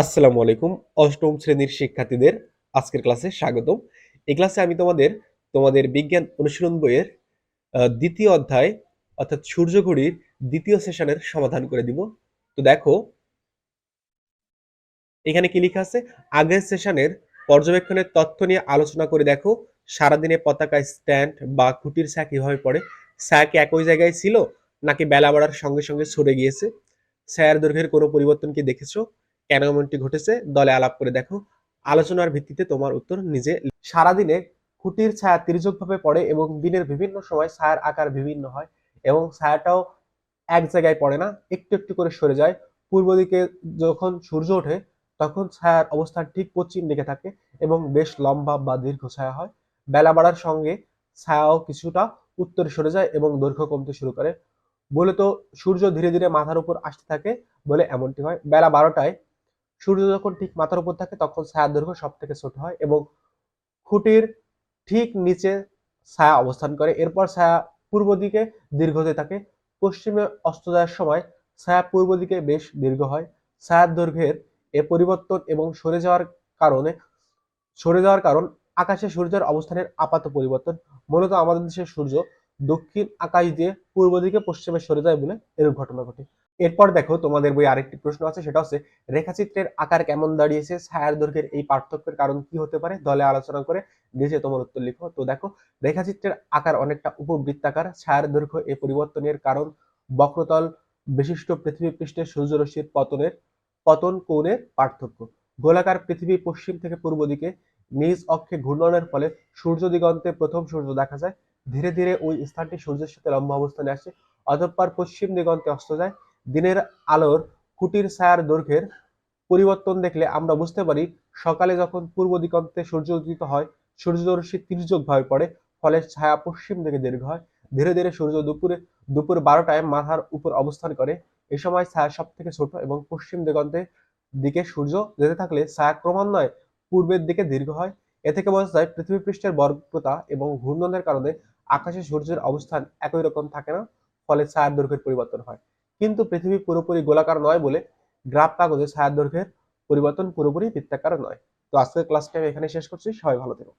আসসালামু আলাইকুম, অষ্টম শ্রেণির শিক্ষার্থীদের আজকের ক্লাসে স্বাগতম। এই ক্লাসে আমি তোমাদের তোমাদের বিজ্ঞান অনুশীলন বইয়ের দ্বিতীয় অধ্যায়, অর্থাৎ সূর্য ঘড়ির দ্বিতীয় সেশনের সমাধান করে দিব। তো দেখো, এখানে কি লেখা আছে? আগের সেশনের পর্যবেক্ষণের তথ্য নিয়ে আলোচনা করে দেখো, সারাদিনে পতাকায় স্ট্যান্ড বা খুঁটির ছায়া কীভাবে পড়ে। ছায়া কি একই জায়গায় ছিল, নাকি বেলা বাড়ার সঙ্গে সঙ্গে সরে গিয়েছে? ছায়ার দৈর্ঘ্যের কোনো পরিবর্তন কি দেখেছ? কেন এমনটি ঘটেছে? দলে আলাপ করে দেখো। আলোচনার ভিত্তিতে তোমার উত্তর নিজে সারাদিনে খুঁটির ছায়া তির্যকভাবে পড়ে এবং দিনের বিভিন্ন সময় ছায়ার আকার বিভিন্ন হয় এবং ছায়াটাও এক জায়গায় পড়ে না, একটু একটু করে সরে যায়। পূর্ব দিকে যখন সূর্য ওঠে, তখন ছায়ার অবস্থান ঠিক পশ্চিম দিকে থাকে এবং বেশ লম্বা বা দীর্ঘ ছায়া হয়। বেলা বাড়ার সঙ্গে ছায়াও কিছুটা উত্তরে সরে যায় এবং দৈর্ঘ্য কমতে শুরু করে। বলে তো সূর্য ধীরে ধীরে মাথার উপর আসতে থাকে বলে এমনটি হয়। বেলা বারোটায় সূর্য যখন ঠিক মাথার উপর থাকে, তখন ছায়ার দৈর্ঘ্য সব থেকে ছোট হয় এবং খুঁটির ঠিক নিচে ছায়া অবস্থান করে। এরপর ছায়া পূর্ব দিকে দীর্ঘ হতে থাকে। পশ্চিমে অস্ত যাওয়ার সময় ছায়া পূর্ব দিকে বেশ দীর্ঘ হয়। ছায়ার দৈর্ঘ্যের এ পরিবর্তন এবং সরে যাওয়ার কারণে, সরে যাওয়ার কারণ আকাশে সূর্যের অবস্থানের আপাত পরিবর্তন। মূলত আমাদের দেশের সূর্য দক্ষিণ আকাশ দিয়ে পূর্ব দিকে পশ্চিমে সরে যায় বলে এরূপ ঘটনা ঘটে। এরপর দেখো তোমাদের বই আরেকটি প্রশ্ন আছে, সেটা হচ্ছে রেখাচিত্রের আকার কেমন দাঁড়িয়েছে? ছায়ার দৈর্ঘ্যের এই পার্থক্যের কারণ কি হতে পারে? দলে আলোচনা করে নিচে তোমার উত্তর লিখো। তো দেখো, রেখাচিত্রের আকার অনেকটা উপবৃত্তাকার, ছায়ার দৈর্ঘ্য এই পরিবর্তনের কারণ বক্রতল বিশিষ্ট পৃথিবী পৃষ্ঠে সূর্যরশ্মির পতনের, পতন কোণের পার্থক্য। গোলাকার পৃথিবী পশ্চিম থেকে পূর্ব দিকে নিজ অক্ষে ঘূর্ণনের ফলে সূর্য দিগন্তে প্রথম সূর্য দেখা যায়। ধীরে ধীরে ওই স্থানটি সূর্যের সাথে লম্ব অবস্থানে আসে, অতঃপর পশ্চিম দিগন্তে অস্ত যায়। দিনের আলোর কুটির ছায়ার দৈর্ঘ্যের পরিবর্তন দেখলে আমরা বুঝতে পারি, সকালে যখন পূর্ব দিগন্তে সূর্য উদিত হয় সূর্যরশ্মি তির্যকভাবে পড়ে, ফলে ছায়া পশ্চিম দিকে দীর্ঘ হয়। ধীরে ধীরে সূর্য দুপুরে, দুপুর বারোটায় মাথার উপর অবস্থান করে। এ সময় ছায়া সব থেকে ছোট এবং পশ্চিম দিগন্তে দিকে সূর্য যেতে থাকলে ছায়া ক্রমান্বয়ে পূর্বের দিকে দীর্ঘ হয়। এ থেকে বোঝা যায় পৃথিবী পৃষ্ঠের বর্গতা এবং ঘূর্ণনের কারণে আকাশে সূর্যের অবস্থান একই রকম থাকে না, ফলে ছায়ার দৈর্ঘ্যের পরিবর্তন হয়। কিন্তু পৃথিবী পুরোপুরি গোলাকার নয় বলে গ্রাফ কাগজে ছায়ার দৈর্ঘ্যের পরিবর্তন পুরোপুরি বৃত্তাকার নয়। তো আজকের ক্লাসটা আমি এখানে শেষ করছি। সবাই ভালো থেকো।